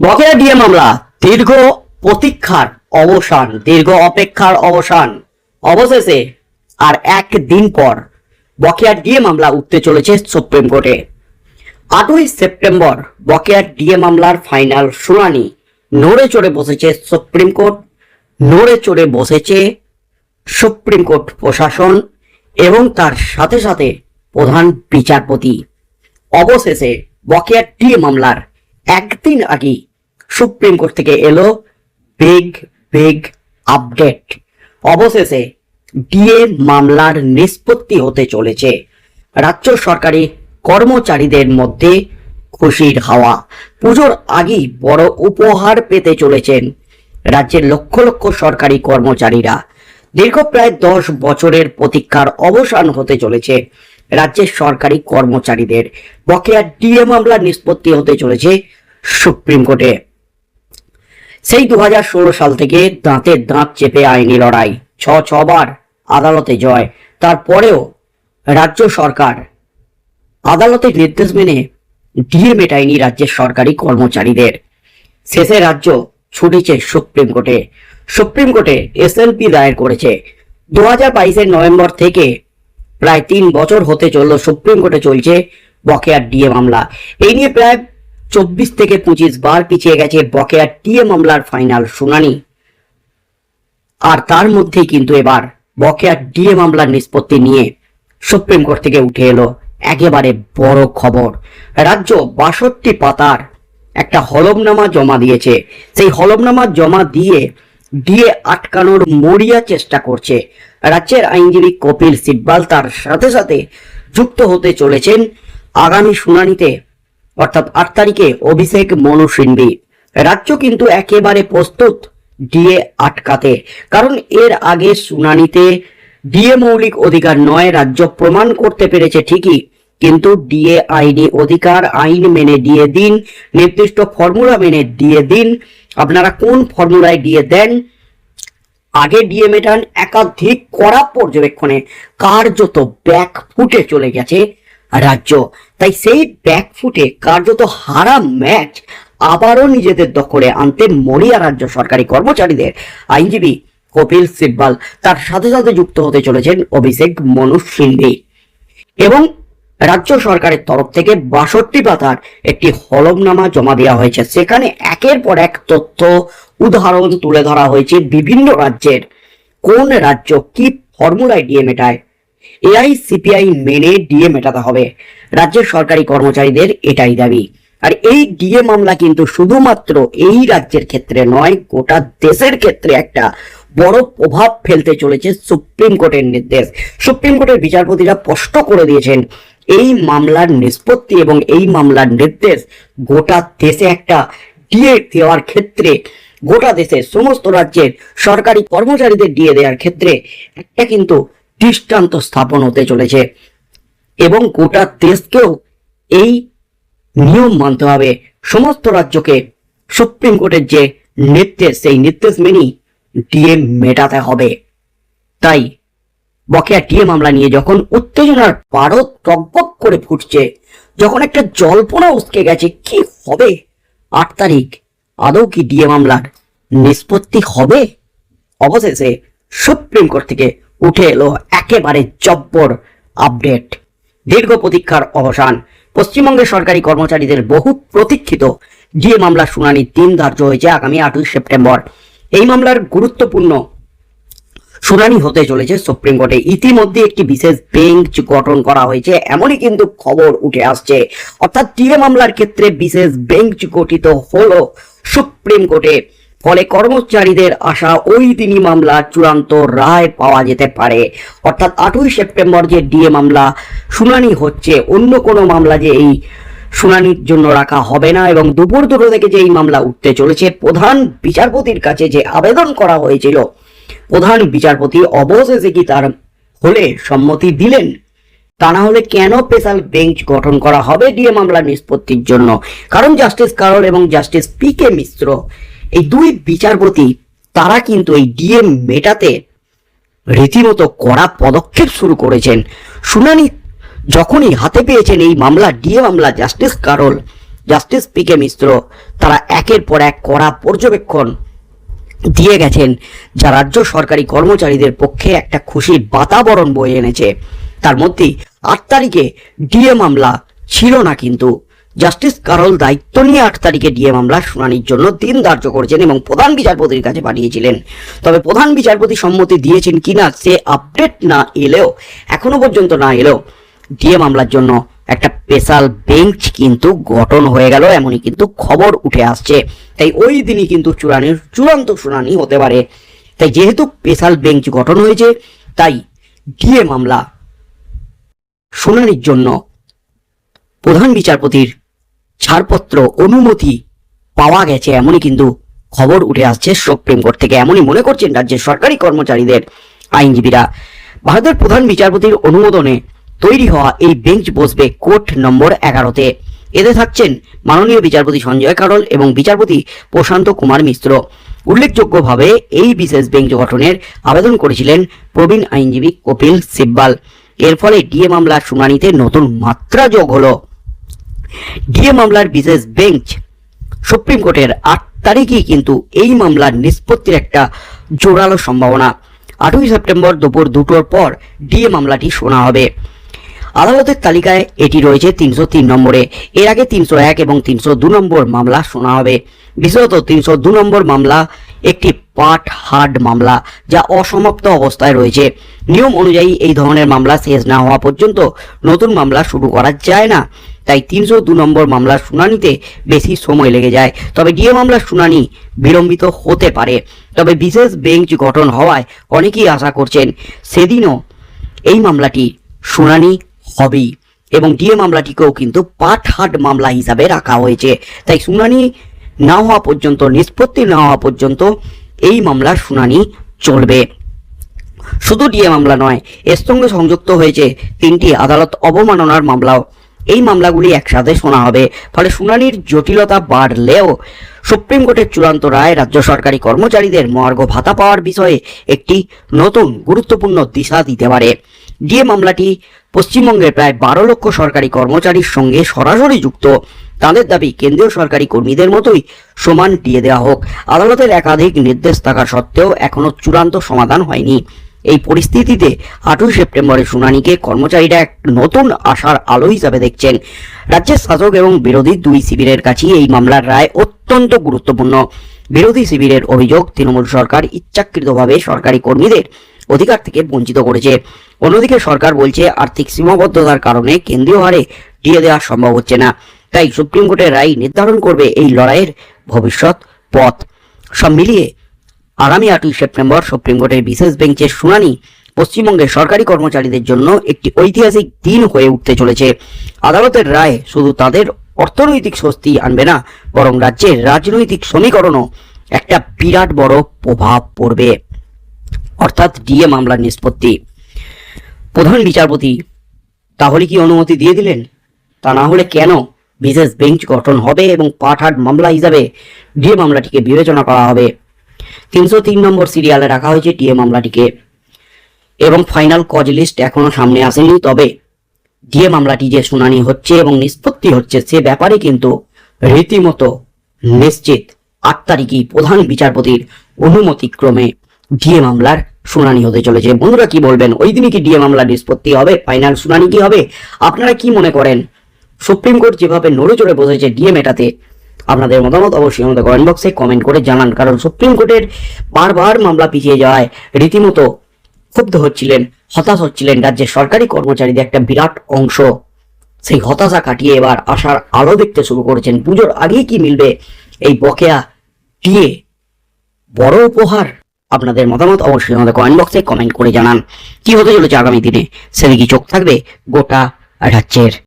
বকেয়া ডিএ মামলা, দীর্ঘ প্রতীক্ষার অবসান, দীর্ঘ অপেক্ষার অবসান। অবশেষে আর একদিন পর বকেয়া ডিএ মামলা উঠতে চলেছে সুপ্রিম কোর্টে। আটই সেপ্টেম্বর বকেয়া ডিএ মামলার ফাইনাল শুনানি। নড়ে চড়ে বসেছে সুপ্রিম কোর্ট, নড়ে চড়ে বসেছে সুপ্রিম কোর্ট প্রশাসন এবং তার সাথে সাথে প্রধান বিচারপতি। অবশেষে বকেয়া ডিএ মামলার একদিন আগেই সুপ্রিম কোর্ট থেকে এলো বিগ বিগ আপডেট অবশেষে ডিএ মামলার নিষ্পত্তি হতে চলেছে। রাজ্য সরকারি কর্মচারীদের মধ্যে খুশির হাওয়া। পুজোর আগেই বড় উপহার পেতে চলেছেন রাজ্যের লক্ষ লক্ষ সরকারি কর্মচারীরা। দীর্ঘ প্রায় দশ বছরের প্রতীক্ষার অবসান হতে চলেছে রাজ্যের সরকারি কর্মচারীদের। বকেয়া ডিএ মামলার নিষ্পত্তি হতে চলেছে সুপ্রিম কোর্টে। সেই দু হাজার ষোলো সাল থেকে দাঁতে দাঁত চেপে আইনি লড়াই, ছ ছবার আদালতে জয়। তারপরেও রাজ্য সরকার আদালতের নির্দেশ মেনে ডিএ মেটায়নি রাজ্যের সরকারি কর্মচারীদের। শেষে রাজ্য ছুটেছে সুপ্রিম কোর্টে। সুপ্রিম কোর্টে এসএলপি দায়ের করেছে। দু হাজার বাইশের নভেম্বর থেকে প্রায় তিন বছর হতে চলল সুপ্রিম কোর্টে চলছে বকেয়ার ডিএ মামলা। এই নিয়ে প্রায় চব্বিশ থেকে পঁচিশ বার পিছিয়ে গেছে বকেয়ার ডিএ মামলার ফাইনাল শুনানি। আর তার মধ্যেই কিন্তু এবার বকেয়ার ডিএ মামলার নিষ্পত্তি নিয়ে সুপ্রিম কোর্ট থেকে উঠে এলো একেবারে বড় খবর। রাজ্য বাষট্টি পাতার একটা হলফনামা জমা দিয়েছে। সেই হলফনামা জমা দিয়ে ডিএ আটকানোর মরিয়া চেষ্টা করছে। রাজ্যের আইনজীবী কপিল সিব্বাল তার সাথে সাথে যুক্ত হতে চলেছেন। আগামী শুনানিতে অর্থাৎ আট তারিখে অভিষেক মনু সিংভি রাজ্য কিন্তু একেবারে প্রস্তুত ডিএ আটকাতে। কারণ এর আগে শুনানিতে ডিএ মৌলিক অধিকার নয় রাজ্য প্রমাণ করতে পেরেছে ঠিকই, কিন্তু ডিএ আইনি অধিকার, আইন মেনে দিয়ে দিন, নির্দিষ্ট ফর্মুলা মেনে দিয়ে দিন। আপনারা কোন ফর্মুলায় ডিএ দেন? আগে ডিএ মেটান একাধিক করা পর্যবেক্ষণে কার্যত ব্যাক ফুটে চলে গেছে। রাজ্য। তাই সেই ব্যাকফুটে কার্যত হারা ম্যাচ আবারও নিজেদের দখলে আনতে মরিয়া রাজ্য সরকারি কর্মচারীদের। আইনজীবী কপিল সিব্বাল তার সাথে সাথে যুক্ত হতে চলেছেন অভিষেক মনু সিংভি এবং রাজ্য সরকারের তরফ থেকে বাষট্টি পাতার একটি হলফনামা জমা দেওয়া হয়েছে। সেখানে একের পর এক তথ্য, উদাহরণ তুলে ধরা হয়েছে বিভিন্ন রাজ্যের। কোন রাজ্য কি ফর্মুলায় ডিএ মেটায় এআই, সিপিআই মেনে ডিএ মেটাতে হবে। রাজ্যের সরকারি কর্মচারীদের এটাই দাবি। আর এই ডিএ মামলা কিন্তু শুধুমাত্র এই রাজ্যের ক্ষেত্রে নয়, গোটা দেশের ক্ষেত্রে একটা বড় প্রভাব ফেলতে চলেছে সুপ্রিম কোর্টের নির্দেশ। সুপ্রিম কোর্টের বিচারপতিরা স্পষ্ট করে দিয়েছেন, এই মামলার নিষ্পত্তি এবং এই মামলার নির্দেশ গোটা দেশে একটা ডিএ দেওয়ার ক্ষেত্রে, গোটা দেশের সমস্ত রাজ্যের সরকারি কর্মচারীদের ডিএ দেওয়ার ক্ষেত্রে একটা কিন্তু দৃষ্টান্ত স্থাপন হতে চলেছে। এবং গোটা দেশকেও এই নিয়ম মানতে হবে। সমস্ত রাজ্যকে সুপ্রিম কোর্টের যে নির্দেশ, সেই নির্দেশ মেনেই ডিএ মেটাতে হবে। তাই বকেয়া ডিএ মামলা নিয়ে যখন উত্তেজনার পারদ টকবক করে ফুটছে, যখন একটা জল্পনা উসকে গেছে, কি হবে? আট তারিখ, আদৌ কি ডিএ মামলার নিষ্পত্তি হবে? অবশেষে সুপ্রিম কোর্ট থেকে উঠে এলো একেবারে জব্বর আপডেট। দীর্ঘ প্রতীক্ষার অবসান। পশ্চিমবঙ্গের সরকারি কর্মচারীদের বহু প্রতীক্ষিত। ডিএ মামলার শুনানির দিন ধার্য হয়েছে আগামী আটই সেপ্টেম্বর। এই মামলার গুরুত্বপূর্ণ শুনানি হতে চলেছে সুপ্রিম কোর্টে। ইতিমধ্যে একটি বিশেষ বেঞ্চ গঠন করা হয়েছে, এমনই কিন্তু খবর উঠে আসছে। অর্থাৎ টিএ মামলার ক্ষেত্রে বিশেষ বেঞ্চ গঠিত হলো সুপ্রিম কোর্টে। ফলে কর্মচারীদের আশা ওই দিনই মামলার চূড়ান্ত রায় পাওয়া যেতে পারে। অর্থাৎ আটই সেপ্টেম্বর যে ডিএ মামলা, শুনানি হচ্ছে। অন্য কোনো মামলা যে এই শুনানির জন্য রাখা হবে না এবং দুপুর দুটো থেকে যে এই মামলা উঠতে চলেছে, প্রধান বিচারপতির কাছে যে আবেদন করা হয়েছিল, প্রধান বিচারপতি অবশেষে কি তার হলে সম্মতি দিলেন? তা না হলে কেন স্পেশাল বেঞ্চ গঠন করা হবে ডিএ মামলা নিষ্পত্তির জন্য? কারণ জাস্টিস কারল এবং জাস্টিস পি কে মিশ্র এই দুই বিচারপতি, তারা কিন্তু এই ডিএম মেটাতে রীতিমতো কড়া পদক্ষেপ শুরু করেছেন। শুনানি যখনই হাতে পেয়েছেন এই মামলা ডিএ মামলা, justice Karol, justice P K Mishra, তারা একের পর এক কড়া পর্যবেক্ষণ দিয়ে গেছেন, যা রাজ্য সরকারি কর্মচারীদের পক্ষে একটা খুশির বাতাবরণ বয়ে এনেছে। তার মধ্যে আট তারিখে ডিএ মামলা ছিল না কিন্তু। জাস্টিস কারল দায়িত্ব নিয়ে আট তারিখে ডিএ মামলা শুনানির জন্য দিন ধার্য করেছেন এবং প্রধান বিচারপতির কাছে পাঠিয়েছিলেন। তবে প্রধান বিচারপতি সম্মতি দিয়েছেন কিনা সে আপডেট না এলেও, এখনও পর্যন্ত না এলেও ডিএ মামলার জন্য একটা স্পেশাল বেঞ্চ কিন্তু গঠন হয়ে গেল, এমনই কিন্তু খবর উঠে আসছে। তাই ওই দিনই কিন্তু চূড়ানির চূড়ান্ত শুনানি হতে পারে। তাই যেহেতু স্পেশাল বেঞ্চ গঠন হয়েছে, তাই ডিএ মামলা শুনানির জন্য প্রধান বিচারপতির ছাড়পত্র, অনুমতি পাওয়া গেছে এমনই কিন্তু খবর উঠে আসছে সুপ্রিম কোর্ট থেকে। এমনই মনে করছেন রাজ্যের সরকারি কর্মচারীদের আইনজীবীরা। ভারতের প্রধান বিচারপতির অনুমোদনে তৈরি হওয়া এই বেঞ্চ বসবে কোর্ট নম্বর এগারোতে। এতে থাকছেন মাননীয় বিচারপতি সঞ্জয় কারল এবং বিচারপতি প্রশান্ত কুমার মিশ্র। উল্লেখযোগ্যভাবে এই বিশেষ বেঞ্চ গঠনের আবেদন করেছিলেন প্রবীণ আইনজীবী কপিল সিব্বাল। এর ফলে ডিএ মামলার শুনানিতে নতুন মাত্রা যোগ হলো। ডিএ মামলার বিশেষ বেঞ্চ সুপ্রিম কোর্টের আট তারিখেই কিন্তু এই মামলার নিষ্পত্তির একটা জোরালো সম্ভাবনা। আটই সেপ্টেম্বর দুপুর দুটোর পর ডিএ মামলাটি শোনা হবে। আদালতের তালিকায় এটি রয়েছে তিনশো তিন নম্বরে। এর আগে তিনশো এক এবং তিনশো দু নম্বর মামলা শোনা হবে। বিশেষত তিনশো দু নম্বর মামলা একটি পাট হার্ড মামলা যা অসমাপ্ত অবস্থায় রয়েছে। নিয়ম অনুযায়ী এই ধরনের মামলা শেষ না হওয়া পর্যন্ত নতুন মামলা শুরু করা যায় না। তাই তিনশো দু নম্বর মামলার শুনানিতে বেশি সময় লেগে যায়। তবে ডিএ মামলার শুনানি বিলম্বিত হতে পারে। তবে বিশেষ বেঞ্চ গঠন হওয়ায় অনেকেই আশা করছেন সেদিনও এই মামলাটি শুনানি হবেই। এবং ডিএ মামলাটিকেও কিন্তু পাটহাট মামলা হিসাবে রাখা হয়েছে। তাই শুনানি না হওয়া পর্যন্ত, নিষ্পত্তি না হওয়া পর্যন্ত এই মামলার শুনানি চলবে। শুধু ডিএ মামলা নয়, এর সঙ্গে সংযুক্ত হয়েছে তিনটি আদালত অবমাননার মামলাও। এই মামলাগুলি একসাথে শোনা হবে। ফলে শুনানির জটিলতা বাড়লেও সুপ্রিম কোর্টের চূড়ান্ত রায় রাজ্য সরকারি কর্মচারীদের মর্গ ভাতা পাওয়ার বিষয়ে একটি নতুন গুরুত্বপূর্ণ দিশা দিতে পারে। ডিএ মামলাটি পশ্চিমবঙ্গের প্রায় বারো লক্ষ সরকারি কর্মচারীর সঙ্গে সরাসরি যুক্ত, তাদের দাবি কেন্দ্রীয় সরকারি কর্মীদের মতোই সমান দিয়ে দেওয়া হোক। আদালতের একাধিক নির্দেশ থাকা সত্ত্বেও এখনও চূড়ান্ত সমাধান হয়নি। এই পরিস্থিতিতে আটই সেপ্টেম্বরের শুনানিকে কর্মচারীরা এক নতুন আশার আলো হিসাবে দেখছেন। রাজ্যের শাসক এবং বিরোধী দুই শিবিরের কাছেই এই মামলার রায় অত্যন্ত গুরুত্বপূর্ণ। বিরোধী শিবিরের অভিযোগ, তৃণমূল সরকার ইচ্ছাকৃতভাবে সরকারি কর্মীদের অধিকার থেকে বঞ্চিত করেছে। অন্যদিকে সরকার বলছে, আর্থিক সীমাবদ্ধতার কারণে কেন্দ্রীয় হারে দিয়ে দেওয়া সম্ভব হচ্ছে না। তাই সুপ্রিম কোর্টের রায় নির্ধারণ করবে এই লড়াইয়ের ভবিষ্যৎ পথ। সব মিলিয়ে আগামী আটই সেপ্টেম্বর সুপ্রিম কোর্টের বিশেষ বেঞ্চের শুনানি পশ্চিমবঙ্গের সরকারি কর্মচারীদের জন্য একটি ঐতিহাসিক দিন হয়ে উঠতে চলেছে। আদালতের রায় শুধু তাদের অর্থনৈতিক স্বস্তি আনবে না, বরং রাজ্যের রাজনৈতিক সমীকরণও একটা বিরাট বড় প্রভাব পড়বে। অর্থাৎ ডিএ মামলার নিষ্পত্তি। প্রধান বিচারপতি, তাহলে কি অনুমতি দিয়ে দিলেন? তা না হলে কেন বিশেষ বেঞ্চ গঠন হবে এবং পাঠাট মামলা হিসাবে ডিএ মামলাটিকে বিবেচনা করা হবে? তিনশো তিন নম্বর সিরিয়ালে রাখা হয়েছে ডিএ মামলাটিকে। এবং ফাইনাল কজ লিস্ট এখনও সামনে আসেনি, তবে ডিএ মামলাটি যে শুনানি হচ্ছে এবং নিষ্পত্তি হচ্ছে, সে ব্যাপারে কিন্তু রীতিমতো নিশ্চিত আট তারিখই প্রধান বিচারপতির অনুমতিক্রমে ডিএ মামলার শুনানি হতে চলেছে। বন্ধুরা, কি বলবেন? ওই দিনই কি ডিএ মামলার নিষ্পত্তি হবে? ফাইনাল শুনানি কি হবে? আপনারা কি মনে করেন? সুপ্রিম কোর্ট যেভাবে নড়ে চড়ে বসেছে ডিএ মেটাতে আপনাদের মতামত অবশ্যই আমাদের কমেন্ট বক্সে কমেন্ট করে জানান, কারণ সুপ্রিম কোর্টের বারবার মামলা পিছিয়ে যাওয়ায় রীতিমতো ক্ষুব্ধ হচ্ছিলেন, হতাশ হচ্ছিলেন রাজ্যের সরকারি কর্মচারীদের একটা বিরাট অংশ। সেই হতাশা কাটিয়ে এবার আশার আলো দেখতে শুরু করেছেন। পুজোর আগেই কি মিলবে এই বকেয়া দিয়ে? বড় উপহার। আপনাদের মতামত অবশ্যই আমাদের কমেন্ট বক্সে কমেন্ট করে জানান। কি হতে চলেছে আগামী দিনে? সেদিকে চোখ থাকবে গোটা রাজ্যের।